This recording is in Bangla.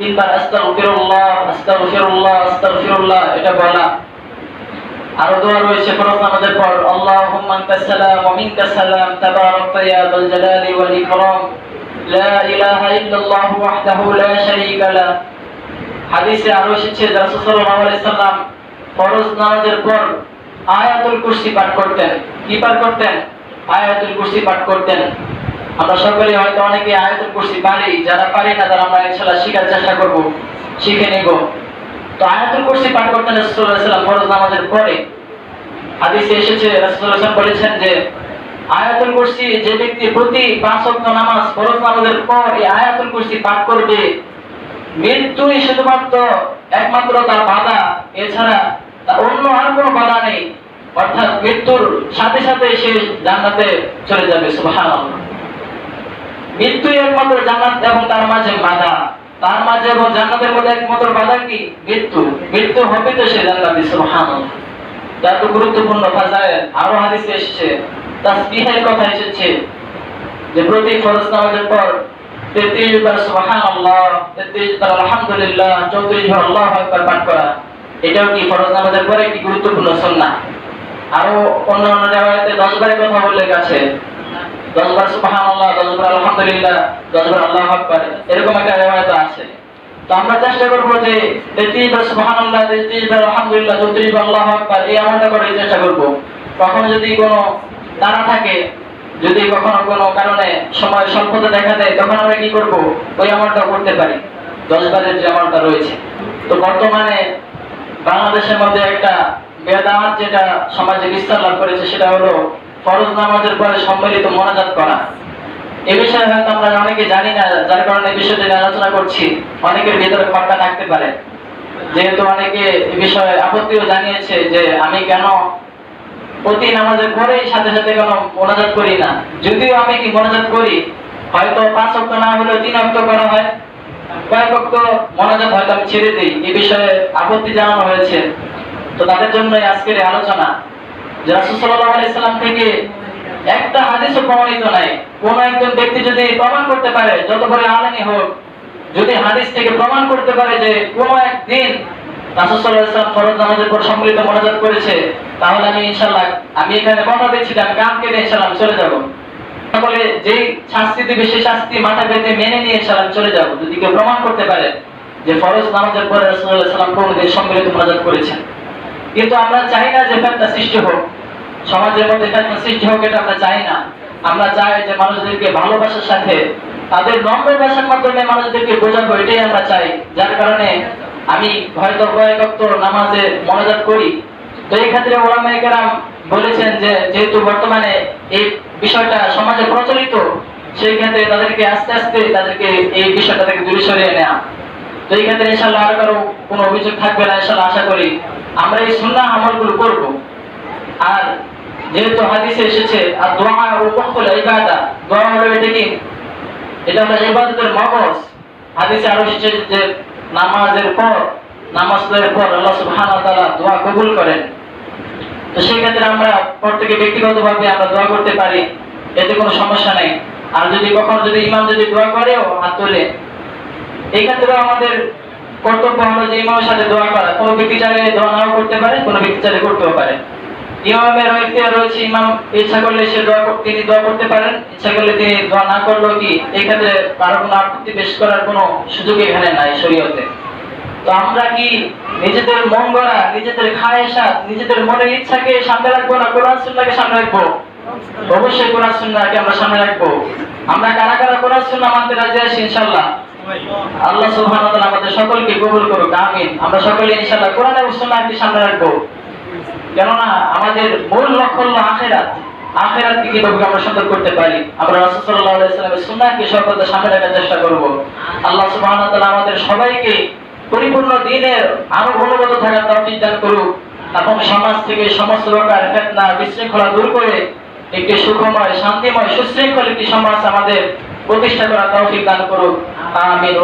তিনবার আস্তাগফিরুল্লাহ আস্তাগফিরুল্লাহ আস্তাগফিরুল্লাহ, এটা বলা। দোয়া রয়েছে, ফরজ নামাজের পর। আল্লাহুম্মা আনতাস সালাম ওয়া মিনকাস সালাম তাবারাকতা ইয়া যাল জালালি ওয়াল ইকরাম। লা ইলাহা ওয়াহদাহু লা শারীকা লা। হাদিসে আরও এসেছে রাসূল সাল্লাল্লাহু আলাইহি সাল্লাম ফরজ নামাজের পর আয়াতুল কুরসি পাঠ করতেন। কি পাঠ করতেন? আয়াতুল কুরসি পাঠ করতেন। আমরা সকলে হয়তো অনেকে আয়াতুল কুরসি পারি। যারা পারি না, তারা আমরা ইনশাআল্লাহ শেখার চেষ্টা করব। শিখে নেব। তো আয়াতুল কুরসি পাঠ করতেন রাসূলুল্লাহ ফরজ নামাজের পরে হাদিসে এসেছে, রাসূলুল্লাহ বলেছেন যে, আয়াতুল কুরসি যে ব্যক্তি প্রতি পাঁচ ওয়াক্ত নামাজ ফরজ নামাজের পর এই আয়াতুল কুরসি পাঠ করবে, মৃত্যুই শুধুমাত্র একমাত্র তার বাধা। এছাড়া তার অন্য আর কোনো বাধা নেই। অর্থাৎ মৃত্যুর সাথে সাথে সে জান্নাতে চলে যাবে, সুবহানাল্লাহ। মৃত্যুই একমাত্র জান্নাত এবং তার মাঝে বাধা। তার মাঝে এবং জান্নাতের মধ্যে একমাত্র বাধা কি? মৃত্যু। মৃত্যু হবে তো সে জান্নাতি সুবহানাল্লাহ। এত গুরুত্বপূর্ণ ফাজায় আরও হাদিসে এসেছে, তাসবিহের কথা এসেছে, যে প্রতি ফরজ নামাজের পর তেত্রিশ বার সুবহান আল্লাহ তেত্রিশ বার আলহামদুলিল্লাহ, চৌত্রিশ বার আল্লাহ একবার পাঠ করা, এটাও কি ফরজ নামাজের পরে একটি গুরুত্বপূর্ণ? সন্না আরও অন্য অন্য রেওয়ায়তে দশ বারের কথা উল্লেখ আছে দশ বার সুবহান আল্লাহ দশ বার আলহামদুলিল্লাহ দশ আল্লাহ আকবার, এরকম একটা রেওয়ায়ত আছে। তো আমরা চেষ্টা করব যে তেত্রিশ বার সুবহান আল্লাহ তেত্রিশ বার আলহামদুলিল্লাহ আল্লাহ এই করার চেষ্টা করব। কখনো যদি কোনো তারা থাকে, যদি কখনো কোনো কারণে সময় স্বল্পতা দেখা দেয়, তখন আমরা কি করব? ওই আমলটা করতে পারি। দশ বারের যে আমলটা রয়েছে। তো বর্তমানে বাংলাদেশের মধ্যে একটা বেদাত যেটা সমাজে বিস্তার লাভ করেছে, সেটা হলো ফরজ নামাজের পরে সম্মিলিত মোনাজাত করা। এ বিষয়ে হয়তো আমরা অনেকে জানি না, যার কারণে বিষয়টি আলোচনা করছি। অনেকের ভিতরে খটকা থাকতে পারে। যেহেতু অনেকে এ বিষয়ে আপত্তিও জানিয়েছে যে আমি কেন প্রতি নামাজের পরেই সাথে সাথে কোনো মোনাজাত করি না। যদিও আমি কি মোনাজাত করি, হয়তো পাঁচ অক্ট না হলেও তিন অক্ট করা হয়। কয়েক অক্ট মোনাজাত হয়তো আমি ছেড়ে দিই। এ বিষয়ে আপত্তি জানানো হয়েছে। তো তাদের জন্য আজকের আলোচনা। যে একটা প্রমাণিত নাই। কোন একজন ব্যক্তি যদি প্রমাণ করতে পারে যত বড় আলেমই হোক, যদি হাদিস থেকে প্রমাণ করতে পারে যে কোনো একদিন সম্মিলিত এখানে কাম কেটে যাব। যেই শাস্তি সেই শাস্তি মাথা মেনে নিয়ে যাব। যদি কেউ প্রমাণ করতে পারে যে সম্মিলিত করেছেন। কিন্তু আমরা চাই না যে ফেতনা সৃষ্টি হোক। সমাজের মধ্যে ফেতনা সৃষ্টি হোক এটা আমরা চাই না। আমরা চাই যে মানুষদেরকে ভালোবাসার সাথে, তাদের নম্র ভাষার মাধ্যমে মানুষদেরকে বোঝাবো এটাই আমরা চাই। যার কারণে আমি হয়তো কয়েক নামাজে মনোজাত করি। তো এই ক্ষেত্রে ওলামায়ে কেরাম বলেছেন যে, যেহেতু বর্তমানে এই বিষয়টা সমাজে প্রচলিত, সেই ক্ষেত্রে তাদেরকে আস্তে আস্তে তাদেরকে এই বিষয়টা থেকে দূরে সরিয়ে নেওয়া তো এই ক্ষেত্রে ইনশাল্লাহ আর কারও কোনো অভিযোগ থাকবে না ইনশাল্লাহ আশা করি। আমরা এই সুন্নাহ আমলগুলো করব। আর যেহেতু হাদিসে এসেছে, আর দোয়া কখল ইবাদা, দোয়া হলো এটা কি? এটা হলো ইবাদতের মগজ। হাদিসে আরও এসেছে যে নামাজের পর নামাজের পর আল্লাহ সুবহানাহু তাআলা দোয়া কবুল করেন। তো সেই ক্ষেত্রে আমরা প্রত্যেকে ব্যক্তিগতভাবে আমরা দোয়া করতে পারি, এতে কোনো সমস্যা নেই। আর যদি কখনো যদি ইমাম যদি দোয়া করেও হাত তোলে, এই ক্ষেত্রে আমাদের কর্তব্য হলো যে ইমামের সাথে দোয়া করা। কোনো ব্যক্তি চাইলে দোয়া নাও করতে পারে, কোনো ব্যক্তি করতেও পারে। ইমামের রয়েছে, ইমাম ইচ্ছা করলে সে দোয়া তিনি দোয়া করতে পারেন, ইচ্ছা করলে তিনি দোয়া না করলেও কি কারও কোনো আপত্তি পেশ করার কোনো সুযোগ এখানে নাই শরীয়তে। তো আমরা কি নিজেদের মন গড়া, নিজেদের খায়েশা, নিজেদের মনের ইচ্ছাকে সামনে রাখব না কোরআন সুন্নাহকে সামনে রাখব? অবশ্যই কোরআন সুন্নাহকে আমরা সামনে রাখব। আমরা কারা কারা কোরআন সুন্নাহ মানতে রাজি আছি ইনশাআল্লাহ? আল্লাহ সুবহানাহু ওয়া তাআলা আমাদের সকলকে কবুল করুক, আমিন। আমরা সকলে ইনশাআল্লাহ কোরআন এবং সুন্নাহকে সামনে রাখব। কেননা আমাদের মূল লক্ষ্য হলো আখেরাত। আখেরাতকে কীভাবে আমরা সুন্দর করতে পারি? আমরা রাসূল সাল্লাল্লাহু আলাইহি সাল্লামের সুন্নাহকে সকলকে সামনে রাখার চেষ্টা করব। আল্লাহ সুবহানাহু ওয়া তাআলা আমাদের সবাইকে পরিপূর্ণ দিনের আনুগত থাকার তৌফিক দান করুক এবং সমাজ থেকে সমস্ত প্রকার ফেতনা, বিশৃঙ্খলা দূর করে একটি সুখময়, শান্তিময়, সুশৃঙ্খল একটি সমাজ আমাদের প্রতিষ্ঠা করা তৌফিক দান করুন। আমিন।